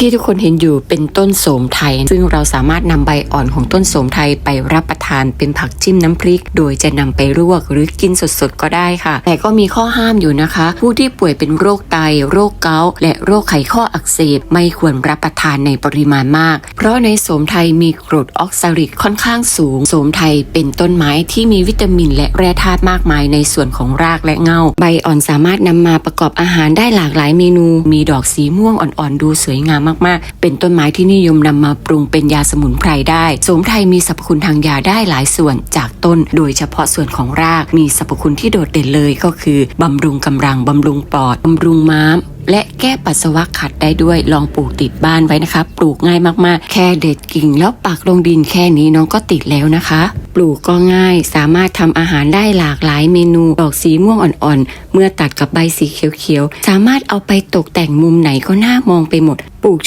ที่ทุกคนเห็นอยู่เป็นต้นโสมไทย ซึ่งเราสามารถนำใบอ่อนของต้นโสมไทยไปรับประทานเป็นผักจิ้มน้ำพริก โดยจะนำไปลวกหรือกินสดๆก็ได้ค่ะ แต่ก็มีข้อห้ามอยู่นะคะ ผู้ที่ป่วยเป็นโรคไต โรคเกาต์และโรคไขข้ออักเสบไม่ควรรับประทานในปริมาณมาก เพราะในโสมไทยมีกรดออกซาลิกค่อนข้างสูง โสมไทยเป็นต้นไม้ที่มีวิตามิน และแร่ธาตุมากมายในส่วนของรากและเงาใบอ่อนสามารถนำมาประกอบอาหารได้หลากหลายเมนู มีดอกสีม่วงอ่อนๆดูสวยงามมากๆ เป็นต้นไม้ที่นิยมนำมาปรุงเป็นยาสมุนไพรได้โสมไทยมีสรรพคุณทางยาได้หลายส่วนจากต้น โดยเฉพาะส่วนของรากมีสรรพคุณที่โดดเด่นเลยก็คือบำรุงกำลังบำรุงปอดบำรุงม้าม และแก้ปัสสาวะขัดได้ด้วยลองปลูกติดบ้านไว้นะคะ ปลูกง่ายมากๆ แค่เด็ดกิ่งแล้วปักลงดินแค่นี้น้องก็ติดแล้วนะคะ ปลูกก็ง่ายสามารถทำอาหารได้หลากหลายเมนูดอกสีม่วงอ่อนๆ เมื่อตัดกับใบสีเขียวๆ สามารถเอาไปตกแต่งมุมไหนก็น่ามองไปหมด ปลูก